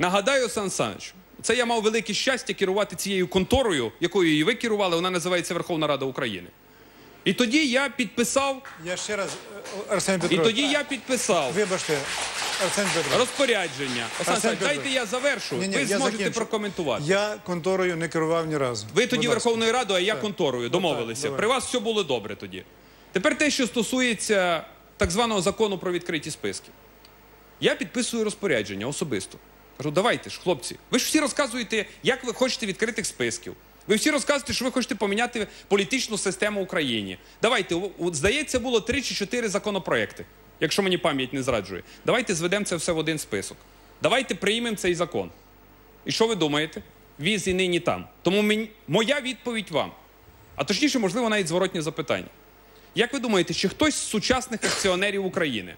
Нагадаю, Сан Саныч, це я мав велике щастя керувати цією конторою, якою і ви керували, вона називається Верховна Рада України. І тоді я підписав, Я ще раз, е, Арсен і тоді я підписав вибачте, Арсен Петрович. розпорядження. Арсен дайте я завершу. Ні-ні, ви я зможете закінчу. прокоментувати. Я конторою не керував ні разу. Ви тоді Будь. Верховною Радою, а я конторою. Домовилися. давай. При вас все було добре тоді. Тепер те, що стосується так званого закону про відкриті списки. Я підписую розпорядження особисто. Кажу, давайте ж, хлопці. Ви ж всі розказуєте, як ви хочете відкритих списків. Ви всі розказуєте, що ви хочете поміняти політичну систему в Україні. Давайте, здається, було три чи чотири законопроекти, якщо мені пам'ять не зраджує. Давайте зведемо це все в один список. Давайте приймемо цей закон. І що ви думаєте? Віз і нині там. Тому моя відповідь вам, а точніше, можливо, навіть зворотнє запитання. Як ви думаєте, чи хтось з сучасних акціонерів України,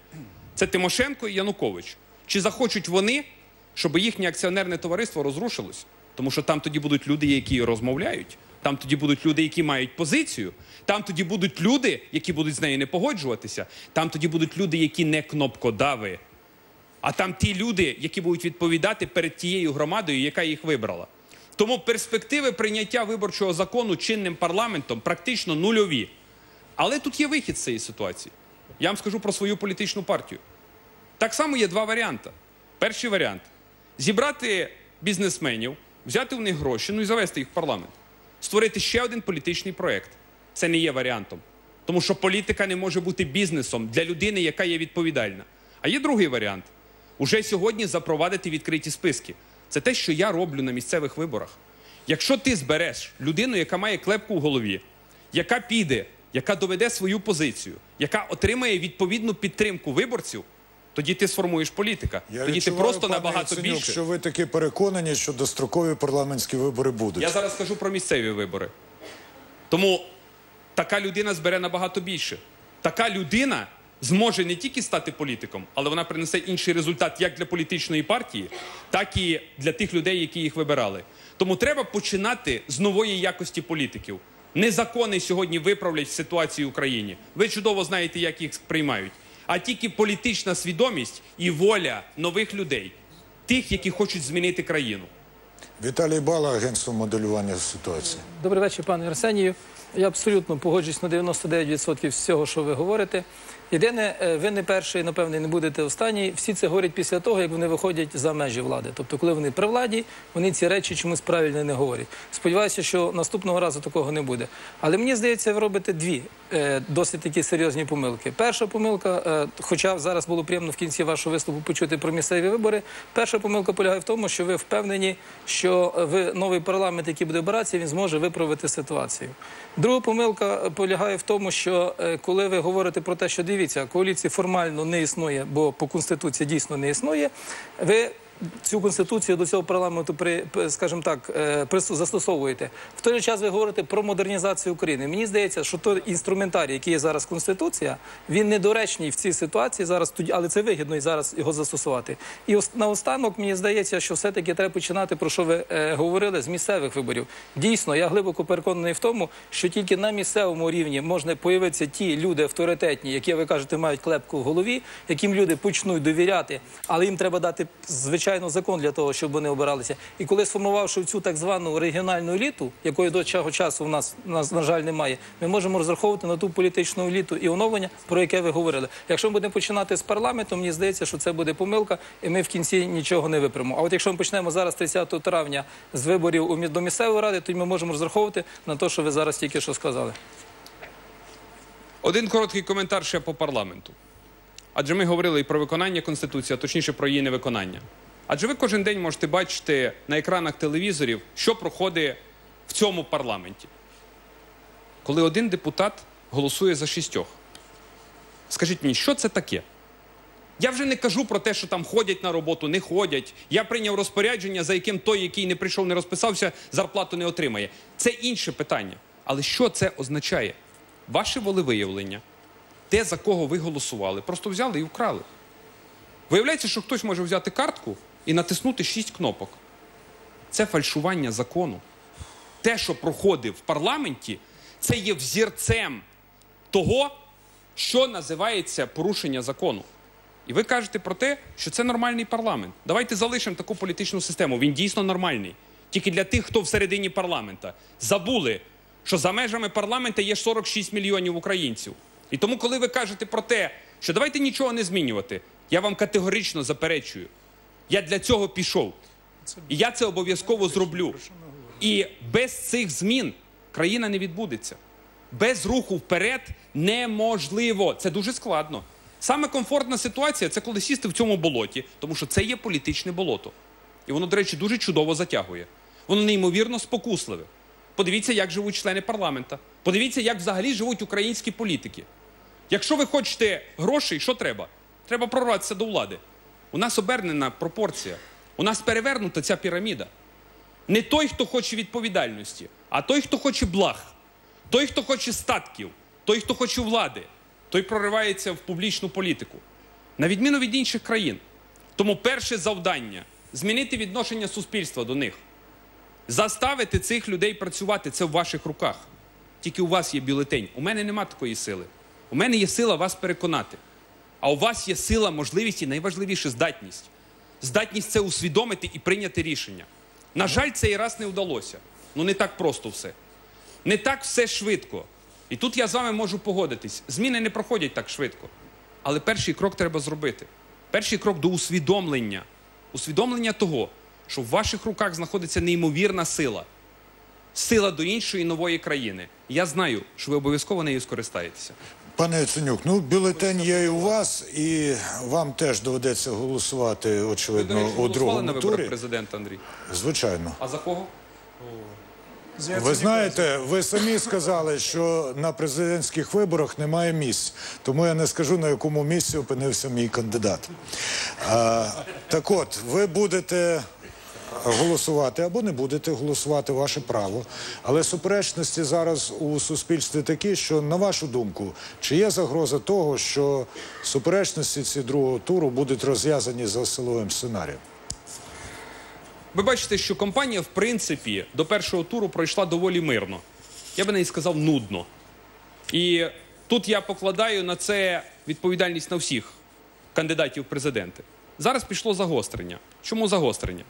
це Тимошенко і Янукович, чи захочуть вони, щоб їхнє акціонерне товариство розрушилось? Тому що там тоді будуть люди, які розмовляють, там тоді будуть люди, які мають позицію, там тоді будуть люди, які будуть з нею не погоджуватися, там тоді будуть люди, які не кнопкодави, а там ті люди, які будуть відповідати перед тією громадою, яка їх вибрала. Тому перспективи прийняття виборчого закону чинним парламентом практично нульові. Але тут є вихід з цієї ситуації. Я вам скажу про свою політичну партію. Так само є два варіанти. Перший варіант зібрати бізнесменів, взяти у них гроші, ну і завести їх в парламент, створити ще один політичний проєкт. Це не є варіантом. Тому що політика не може бути бізнесом для людини, яка є відповідальна. А є другий варіант уже сьогодні запровадити відкриті списки. Це те, що я роблю на місцевих виборах. Якщо ти збереш людину, яка має клепку в голові, яка піде, яка доведе свою позицію, яка отримає відповідну підтримку виборців, тоді ти сформуєш політика. Я тоді ти просто пане набагато Яценюк, більше. що ви таки переконані, що дострокові парламентські вибори будуть. Я зараз кажу про місцеві вибори. Тому така людина збере набагато більше. Така людина зможе не тільки стати політиком, але вона принесе інший результат як для політичної партії, так і для тих людей, які їх вибирали. Тому треба починати з нової якості політиків. Не закони сьогодні виправлять ситуацію в Україні. Ви чудово знаєте, як їх приймають. А тільки політична свідомість і воля нових людей, тих, які хочуть змінити країну. Віталій Бала, агентство моделювання ситуації. Добрий вечір, пане Арсенію. Я абсолютно погоджуюсь на 99% всього, що ви говорите. Єдине, е, ви не перший, напевне, не будете останній. Всі це говорять після того, як вони виходять за межі влади. Тобто, коли вони при владі, вони ці речі чомусь правильно не говорять. Сподіваюся, що наступного разу такого не буде. Але мені здається, ви робите дві е, досить такі серйозні помилки. Перша помилка, е, хоча зараз було приємно в кінці вашого виступу почути про місцеві вибори. Перша помилка полягає в тому, що ви впевнені, що ви новий парламент, який буде обиратися, він зможе виправити ситуацію. Друга помилка полягає в тому, що е, коли ви говорите про те, що дивіться, коаліції формально не існує, бо по конституції дійсно не існує. Ви цю конституцію до цього парламенту при, скажімо так, е, застосовуєте. В той же час ви говорите про модернізацію України. Мені здається, що той інструментарій, який є зараз Конституція, він недоречний в цій ситуації зараз, але це вигідно і зараз його застосувати. І ос- наостанок мені здається, що все-таки треба починати про що ви е, говорили з місцевих виборів. Дійсно, я глибоко переконаний в тому, що тільки на місцевому рівні можна появитися ті люди авторитетні, які ви кажете, мають клепку в голові, яким люди почнуть довіряти, але їм треба дати звичайно закон для того, щоб вони обиралися. І коли сформувавши цю так звану регіональну еліту, якої до цього часу в нас, нас на жаль немає, ми можемо розраховувати на ту політичну еліту і оновлення, про яке ви говорили. Якщо ми будемо починати з парламенту, мені здається, що це буде помилка, і ми в кінці нічого не випрямимо. А от якщо ми почнемо зараз 30 травня з виборів до місцевої ради, то ми можемо розраховувати на те, що ви зараз тільки що сказали. Один короткий коментар ще по парламенту. Адже ми говорили і про виконання Конституції, а точніше про її невиконання. Адже ви кожен день можете бачити на екранах телевізорів, що проходить в цьому парламенті. Коли один депутат голосує за шістьох. Скажіть мені, що це таке? Я вже не кажу про те, що там ходять на роботу, не ходять. Я прийняв розпорядження, за яким той, який не прийшов, не розписався, зарплату не отримає. Це інше питання. Але що це означає? Ваше волевиявлення, те, за кого ви голосували, просто взяли і вкрали. Виявляється, що хтось може взяти картку і натиснути шість кнопок. Це фальшування закону. Те, що проходить в парламенті, це є взірцем того, що називається порушення закону. І ви кажете про те, що це нормальний парламент. Давайте залишимо таку політичну систему. Він дійсно нормальний. Тільки для тих, хто всередині парламента. Забули, що за межами парламента є 46 мільйонів українців. І тому, коли ви кажете про те, що давайте нічого не змінювати, я вам категорично заперечую. Я для цього пішов. І я це обов'язково зроблю. І без цих змін країна не відбудеться. Без руху вперед неможливо. Це дуже складно. Саме комфортна ситуація це коли сісти в цьому болоті, тому що це є політичне болото. І воно, до речі, дуже чудово затягує. Воно неймовірно спокусливе. Подивіться, як живуть члени парламента. Подивіться, як взагалі живуть українські політики. Якщо ви хочете грошей, що треба? Треба прорватися до влади. У нас обернена пропорція. У нас перевернута ця піраміда. Не той, хто хоче відповідальності, а той, хто хоче благ, той, хто хоче статків, той, хто хоче влади, той проривається в публічну політику. На відміну від інших країн. Тому перше завдання змінити відношення суспільства до них. Заставити цих людей працювати це в ваших руках. Тільки у вас є бюлетень. У мене нема такої сили. У мене є сила вас переконати. А у вас є сила, можливість і найважливіше здатність. Здатність це усвідомити і прийняти рішення. На жаль, цей раз не вдалося. Ну не так просто все. Не так все швидко. І тут я з вами можу погодитись. Зміни не проходять так швидко. Але перший крок треба зробити. Перший крок до усвідомлення. Усвідомлення того, що в ваших руках знаходиться неймовірна сила. Сила до іншої нової країни. Я знаю, що ви обов'язково нею скористаєтеся. Пане Яценюк, ну бюлетень є і у вас, і вам теж доведеться голосувати, Ви, до очевидно, речі, у голосували другому на виборах турі. президента Андрій. Звичайно. А за кого? Ви знаєте, ви самі сказали, що на президентських виборах немає місць, тому я не скажу на якому місці опинився мій кандидат. А, так от, ви будете голосувати або не будете голосувати, ваше право. Але суперечності зараз у суспільстві такі, що на вашу думку, чи є загроза того, що суперечності ці другого туру будуть розв'язані за силовим сценарієм? Ви бачите, що компанія, в принципі, до першого туру пройшла доволі мирно. Я би навіть сказав нудно. І тут я покладаю на це відповідальність на всіх кандидатів в президенти. Зараз пішло загострення. Чому загострення?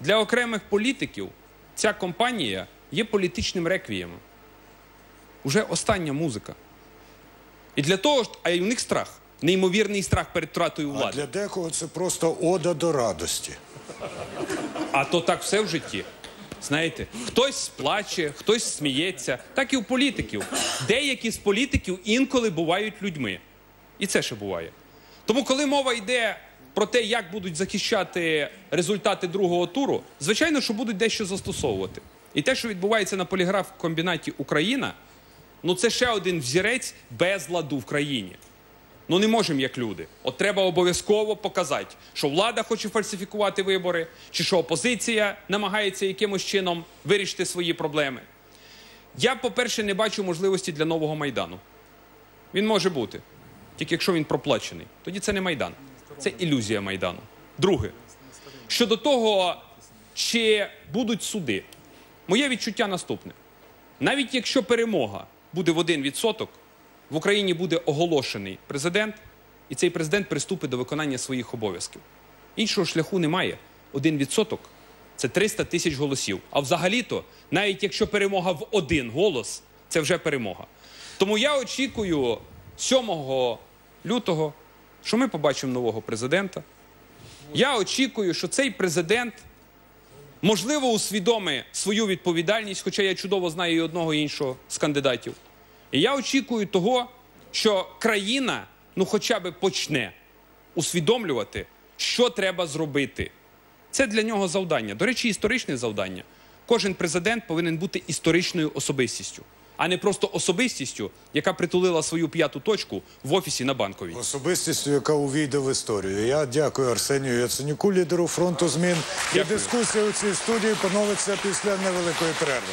Для окремих політиків ця компанія є політичним реквіємом. Уже остання музика. І для того, а й у них страх. Неймовірний страх перед втратою А влади. для декого це просто ода до радості. А то так все в житті. Знаєте, хтось плаче, хтось сміється, так і у політиків. Деякі з політиків інколи бувають людьми. І це ще буває. Тому, коли мова йде про те, як будуть захищати результати другого туру, звичайно, що будуть дещо застосовувати. І те, що відбувається на поліграф комбінаті Україна, ну це ще один взірець безладу в країні. Ну не можемо як люди. От треба обов'язково показати, що влада хоче фальсифікувати вибори, чи що опозиція намагається якимось чином вирішити свої проблеми. Я, по-перше, не бачу можливості для нового майдану. Він може бути, тільки якщо він проплачений. Тоді це не майдан, це ілюзія майдану. Друге, щодо того, чи будуть суди, моє відчуття наступне: навіть якщо перемога буде в 1%, в Україні буде оголошений президент, і цей президент приступить до виконання своїх обов'язків. Іншого шляху немає. 1% – це 300 тисяч голосів. А взагалі-то, навіть якщо перемога в один голос, це вже перемога. Тому я очікую 7 лютого, що ми побачимо нового президента. Я очікую, що цей президент можливо, усвідомить свою відповідальність, хоча я чудово знаю і одного і іншого з кандидатів. І я очікую того, що країна ну хоча б почне усвідомлювати, що треба зробити. Це для нього завдання. До речі, історичне завдання. Кожен президент повинен бути історичною особистістю, а не просто особистістю, яка притулила свою п'яту точку в офісі на банковій. Особистістю, яка увійде в історію. Я дякую Арсенію Яценюку, лідеру фронту змін. І Дякую. дискусія у цій студії поновиться після невеликої перерви.